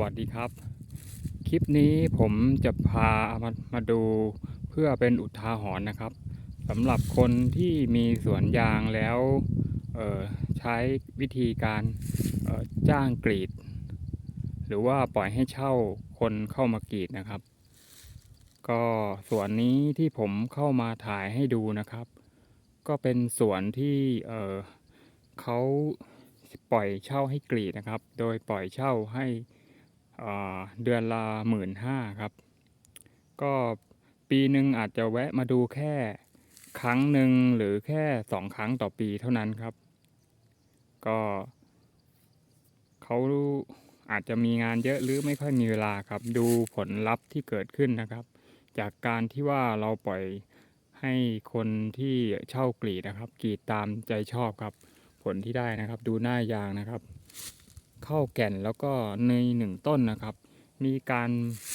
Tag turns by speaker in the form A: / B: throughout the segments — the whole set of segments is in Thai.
A: วัสดีครับ คลิปนี้ผมจะพามามาดูเพื่อเป็นอุทาหรณ์นะครับสำหรับคนที่มีสวนยางแล้วใช้วิธีการจ้างกรีด หรือว่าปล่อยให้เช่าคนเข้ามากรีดนะครับ ก็สวนนี้ที่ผมเข้ามาถ่ายให้ดูนะครับ ก็เป็นสวนที่เเขาปล่อยเช่าให้กรีดนะครับ โดยปล่อยเช่าให้ เดือนละหมื่นห้าครับ ก็ปีหนึ่งอาจจะแวะมาดูแค่ครั้งหนึ่งหรือแค่สองครั้งต่อปีเท่านั้นครับ ก็เขาอาจจะมีงานเยอะหรือไม่ค่อยมีเวลาครับ ดูผลลัพธ์ที่เกิดขึ้นนะครับ จากการที่ว่าเราปล่อยให้คนที่เช่ากรีดนะครับ กรีดตามใจชอบครับ ผลที่ได้นะครับ ดูหน้ายางนะครับ เข้าแก่นแล้วก็ในหนึ่งต้นนะครับ มีการ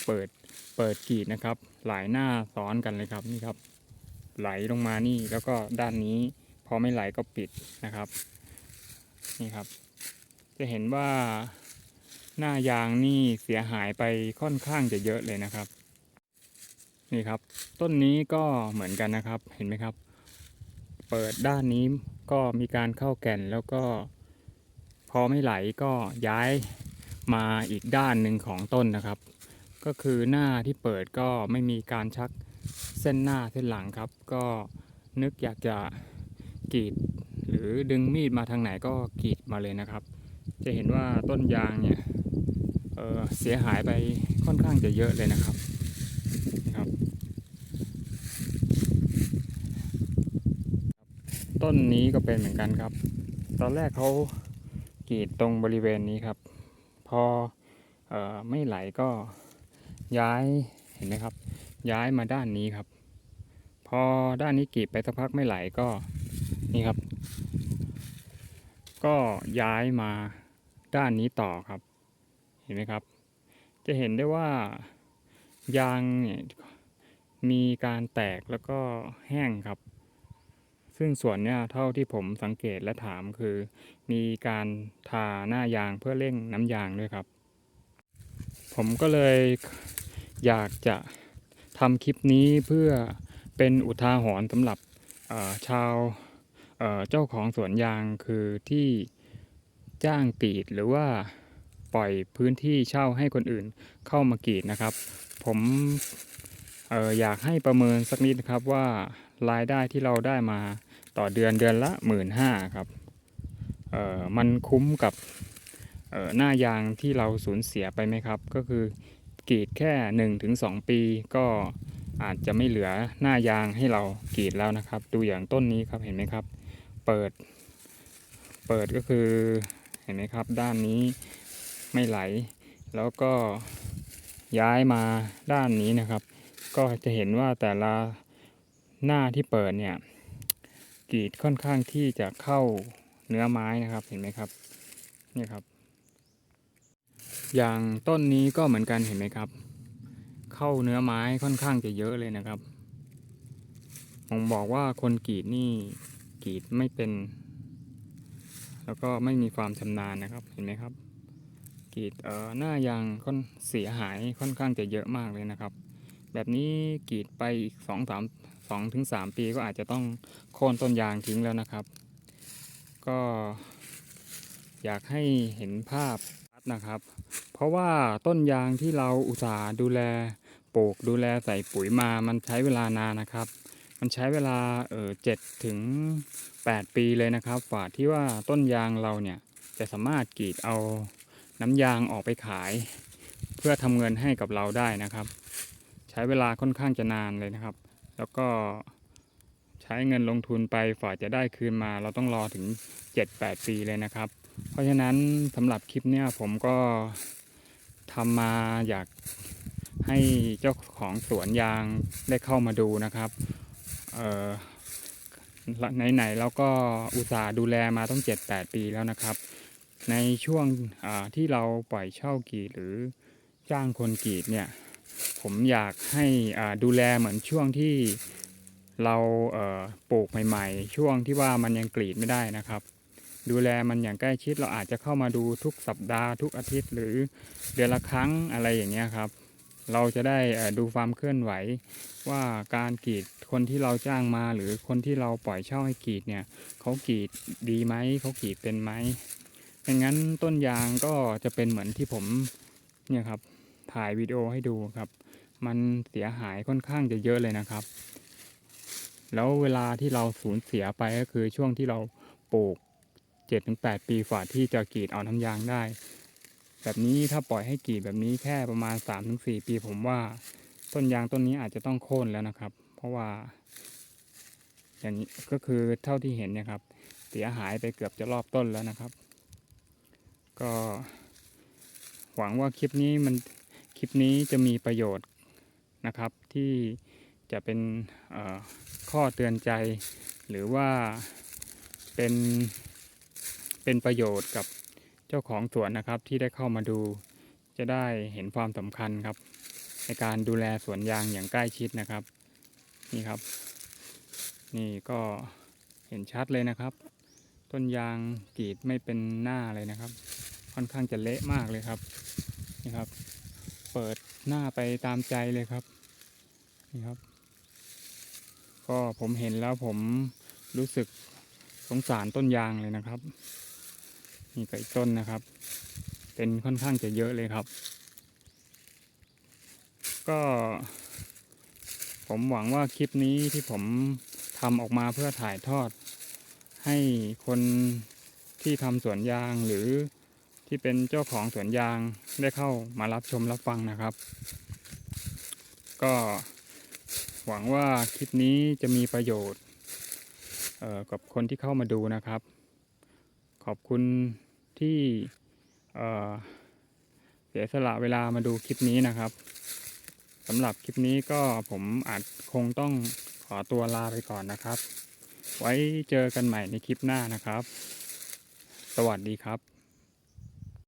A: เปิดเปิดกีดนะครับ หลายหน้าซ้อนกันเลยครับนี่ครับ ไหลลงมานี่แล้วก็ด้านนี้ พอไม่ไหลก็ปิดนะครับ นี่ครับ จะเห็นว่าหน้ายางนี่เสียหายไปค่อนข้างจะเยอะเลยนะครับ นี่ครับ ต้นนี้ก็เหมือนกันนะครับเห็นไหมครับ เปิดด้านนี้ก็มีการเข้าแก่นแล้วก็ พอไม่ไหลก็ย้ายมาอีกด้านหนึ่งของต้นนะครับ ก็คือหน้าที่เปิดก็ไม่มีการชักเส้นหน้าเส้นหลังครับ ก็นึกอยากจะกรีด หรือดึงมีดมาทางไหนก็กรีดมาเลยนะครับ จะเห็นว่าต้นยางเนี่ยเเสียหายไปค่อนข้างจะเยอะเลยนะครับนะครับ ต้นนี้ก็เป็นเหมือนกันครับ ตอนแรกเขา กรีดตรงบริเวณนี้ครับ พอออไม่ไหลก็ย้ายเห็นไหมครับ ย้ายมาด้านนี้ครับ พอด้านนี้กรีดไปสักพักไม่ไหลก็นี่ครับ ก็ย้ายมาด้านนี้ต่อครับ เห็นไหมครับ จะเห็นได้ว่ายางเนี่ยมีการแตกแล้วก็แห้งครับ ซึ่งส่วนเนี้ยเท่าที่ผมสังเกตและถามคือ มีการทาหน้ายางเพื่อเร่งน้ำยางด้วยครับ ผมก็เลยอยากจะทำคลิปนี้เพื่อเป็นอุทาหรณ์สำหรับชาวเจ้าของสวนยางคือที่จ้างกรีดหรือว่าปล่อยพื้นที่เช่าให้คนอื่นเข้ามากรีดนะครับ ผมอออยากให้ประเมินสักนิดนะครับว่ารายได้ที่เราได้มา ต่อเดือนเดือนละหมื่นห้าครับเออมันคุ้มกับเออหน้ายางที่เราสูญเสียไปไหมครับ ก็คือกรีดแค่1-2ถึง2ปีก็อาจจะไม่เหลือหน้ายางให้เรากรีดแล้วนะครับ ดูอย่างต้นนี้ครับเห็นไหมครับ เปิด เปิดก็คือเห็นไหมครับ ด้านนี้ไม่ไหล แล้วก็ย้ายมาด้านนี้นะครับ ก็จะเห็นว่าแต่ละหน้าที่เปิดเนี่ย กรีดค่อนข้างที่จะเข้าเนื้อไม้นะครับเห็นไหมครับนี่ครับ อย่างต้นนี้ก็เหมือนกันเห็นไหมครับ เข้าเนื้อไม้ค่อนข้างจะเยอะเลยนะครับผมบอกว่าคนกรีดนี่กรีดไม่เป็น แล้วก็ไม่มีความชำนาญนะครับเห็นไหมครับกรีดเอ่อหน้ายางค่อนเสียหายค่อนข้างจะเยอะมากเลยนะครับ แบบนี้กรีดไปอีกสองสามสองถึงสามปีก็อาจจะต้องโค่นต้นยางทิ้งแล้วนะครับ ก็อยากให้เห็นภาพนะครับ เพราะว่าต้นยางที่เราอุตส่าห์ดูแลปลูกดูแลใส่ปุ๋ยมามันใช้เวลานานนะครับ มันใช้เวลาเออเจ็ดถึงแปดปีเลยนะครับกว่าที่ว่าต้นยางเราเนี่ยจะสามารถกรีดเอาน้ำยางออกไปขาย เพื่อทำเงินให้กับเราได้นะครับ ใช้เวลาค่อนข้างจะนานเลยนะครับ แล้วก็ใช้เงินลงทุนไปฝ่าจะได้คืนมา เราต้องรอถึง 7-8 ปีเลยนะครับ เพราะฉะนั้นสำหรับคลิปเนี้ยผมก็ทำมาอยากให้เจ้าของสวนยางได้เข้ามาดูนะครับเอ่อไหนๆเราก็อุตส่าห์ดูแลมาต้อง 7-8 ปีแล้วนะครับ ในช่วงที่เราปล่อยเช่ากรีดหรือจ้างคนกรีดเนี่ย ผมอยากให้ดูแลเหมือนช่วงที่เราเปลูกใหม่ ๆ ช่วงที่ว่ามันยังกรีดไม่ได้นะครับ ดูแลมันอย่างใกล้ชิดเราอาจจะเข้ามาดูทุกสัปดาห์ทุกอาทิตย์หรือเดือนละครั้งอะไรอย่างเงี้ยครับ เราจะได้ดูความเคลื่อนไหว ว่าการกรีดคนที่เราจ้างมาหรือคนที่เราปล่อยเช่าให้กรีดเนี่ยเขากรีดดีไหมเขากรีดเป็นไหมไม่งั้นต้นยางก็จะเป็นเหมือนที่ผมเนี่ยครับ ถ่ายวิดีโอให้ดูครับ มันเสียหายค่อนข้างจะเยอะเลยนะครับ แล้วเวลาที่เราสูญเสียไปก็คือช่วงที่เราปลูก 7-8 ปีฝ่าที่จะกรีดเอาน้ำยางได้ แบบนี้ถ้าปล่อยให้กรีดแบบนี้แค่ประมาณ 3-4 ปีผมว่า ต้นยางต้นนี้อาจจะต้องโค่นแล้วนะครับ เพราะว่า อย่างนี้ก็คือเท่าที่เห็นเนะครับ เสียหายไปเกือบจะรอบต้นแล้วนะครับ ก็หวังว่าคลิปนี้มัน ลิปนี้จะมีประโยชน์นะครับที่จะเป็นข้อเตือนใจ หรือว่าเป็นเป็นประโยชน์กับเจ้าของสวนนะครับที่ได้เข้ามาดู จะได้เห็นความสำคัญครับ ในการดูแลสวนยางอย่างใกล้ชิดนะครับ นี่ครับ นี่ก็เห็นชัดเลยนะครับ ต้นยางกรีดไม่เป็นหน้าเลยนะครับ ค่อนข้างจะเละมากเลยครับนี่ครับ เปิดหน้าไปตามใจเลยครับ นี่ครับ ก็ผมเห็นแล้วผมรู้สึกสงสารต้นยางเลยนะครับ นี่ก็อีกต้นนะครับ เป็นค่อนข้างจะเยอะเลยครับ ก็ ผมหวังว่าคลิปนี้ที่ผมทำออกมาเพื่อถ่ายทอด ให้คนที่ทำสวนยางหรือที่เป็นเจ้าของสวนยาง ได้เข้ามารับชมรับฟังนะครับ ก็หวังว่าคลิปนี้จะมีประโยชน์กับคนที่เข้ามาดูนะครับ ขอบคุณที่เสียสละเวลามาดูคลิปนี้นะครับสำหรับคลิปนี้ก็ผมอาจคงต้องขอตัวลาไปก่อนนะครับ ไว้เจอกันใหม่ในคลิปหน้านะครับ สวัสดีครับ